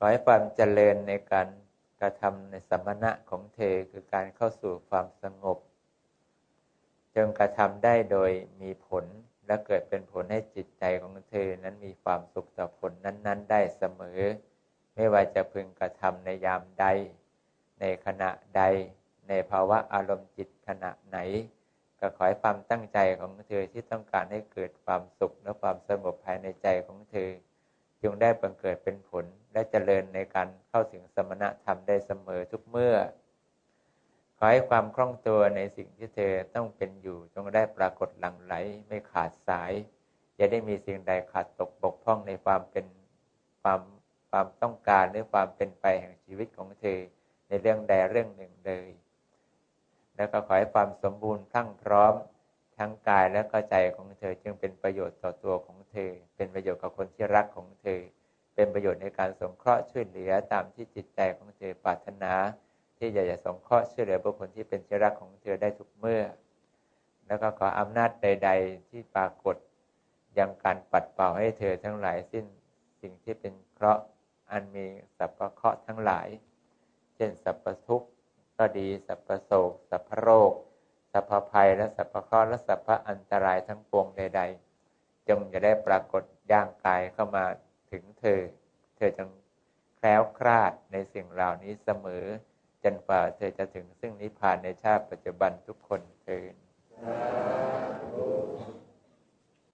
ขอให้ความเจริญในการกระทำในสมณะของเธอคือการเข้าสู่ความสงบ จงกระทำได้โดยมีผลและเกิดเป็นผลให้จิตใจของเธอนั้นมีความสุขต่อผลนั้น ๆ ได้เสมอ ไม่ว่าจะพึงกระทำในยามใด ในขณะใด ในภาวะอารมณ์จิตขณะไหน ก็ขอให้ความตั้งใจของเธอที่ต้องการให้เกิดความสุขและความสงบภายในใจของเธอจง ได้บังเกิดเป็นผลและเจริญในการเข้าถึงสมณธรรมได้เสมอทุกเมื่อ ขอให้ความคล่องตัวในสิ่งที่เธอต้องเป็นอยู่จงได้ปรากฏหลั่งไหลไม่ขาดสายอย่าได้มีสิ่งใดขาดตกบกพร่องในความเป็นความความต้องการหรือความเป็นไปแห่งชีวิตของเธอในเรื่องใดเรื่องหนึ่งเลย แล้วก็ขอให้ความสมบูรณ์ทั้งพร้อม ทั้งกายและก็ใจของเธอจึงเป็นประโยชน์ต่อตัวของเธอ เป็นประโยชน์กับคนที่รักของเธอ เป็นประโยชน์ในการสงเคราะห์ช่วยเหลือตามที่จิตใจของเธอปรารถนา ที่อยากจะสงเคราะห์ช่วยเหลือบุคคลที่เป็นที่รักของเธอได้ทุกเมื่อ แล้วก็ขออำนาจใด ๆ ที่ปรากฏยังการปัดเป่าให้เธอทั้งหลายสิ้นสิ่งที่เป็นเคราะห์อันมีสัพพเคราะห์ทั้งหลาย เช่นสัพพทุกข์ก็ดีสัพพโศกสัพพโรคสัพพภัยและสัพ พข้อและสัพพอันตรายทั้งปวงใด ๆ จงจะได้ปรากฏย่างกายเข้ามาถึงเธอ เธอจงแคล้วคลาดในสิ่งเหล่านี้เสมอ จนกว่าเธอจะถึงซึ่งนิพพานในชาติปัจจุบันทุกคนเธอ